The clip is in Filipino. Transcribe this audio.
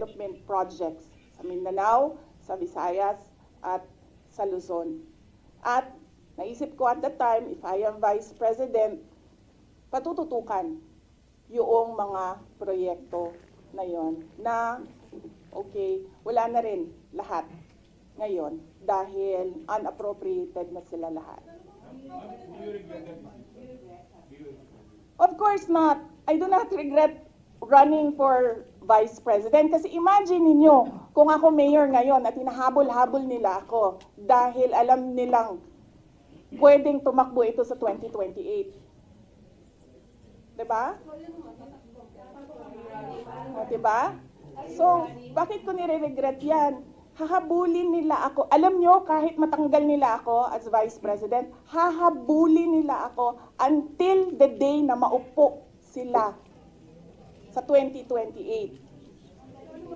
development projects sa Mindanao, sa Visayas, at sa Luzon. At naisip ko at the time, if I am Vice President, patututukan yung mga proyekto na yon na okay, wala na rin lahat ngayon dahil unappropriated na sila lahat. Of course not. I do not regret running for vice president kasi imagine ninyo kung ako mayor ngayon at hinahabol-habol nila ako dahil alam nilang pwedeng tumakbo ito sa 2028. 'Di ba? O, 'di ba? So, bakit ko nire-regret 'yan? Hahabulin nila ako. Alam nyo, kahit matanggal nila ako as vice president, hahabulin nila ako until the day na maupo sila sa 2028.